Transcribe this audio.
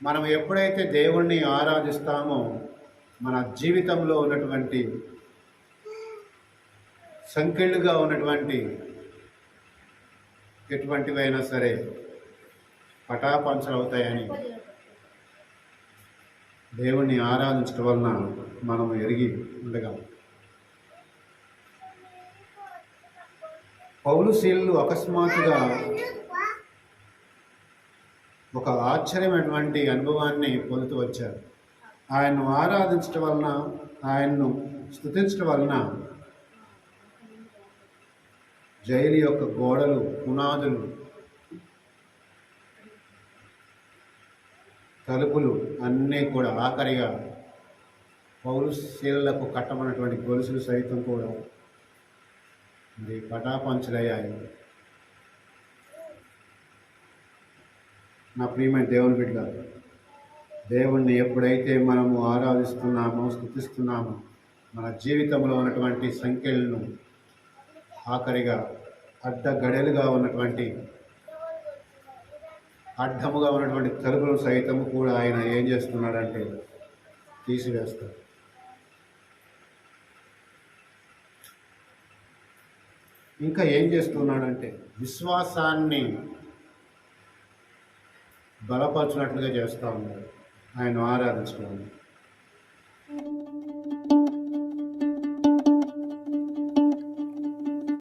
మనం ఎప్పుడైతే దేవుణ్ణి ఆరాధిస్తామో మన జీవితంలో ఉన్నటువంటి సంకెళ్ళుగా ఉన్నటువంటి ఎటువంటివైనా సరే పటాపంచలు అవుతాయని దేవుణ్ణి ఆరాధించడం వలన మనం ఎరిగి ఉండగలం. పౌలుశీలు అకస్మాత్తుగా ఒక ఆశ్చర్యమైనటువంటి అనుభవాన్ని పొందుతూ వచ్చారు. ఆయన్ను ఆరాధించడం వలన ఆయన్ను స్థుతించడం వలన జైలు యొక్క గోడలు పునాదులు తలుపులు అన్నీ కూడా ఆఖరిగా పౌరుశీలకు కట్టమన్నటువంటి గొలుసులు సైతం కూడా ఇది పటాపంచలయ్యాయి నా ప్రియమైన దేవుని బిడ్డ దేవుణ్ణి ఎప్పుడైతే మనము ఆరాధిస్తున్నామో స్థుతిస్తున్నామో మన జీవితంలో ఉన్నటువంటి సంఖ్యలను ఆఖరిగా అడ్డగడలుగా ఉన్నటువంటి అడ్డముగా ఉన్నటువంటి తలుపులు సైతం కూడా ఆయన ఏం చేస్తున్నాడంటే తీసివేస్తాడు. ఇంకా ఏం చేస్తున్నాడంటే విశ్వాసాన్ని బలపరచినట్లుగా చేస్తూ ఉన్నాడు. ఆయన ఆరాధించడం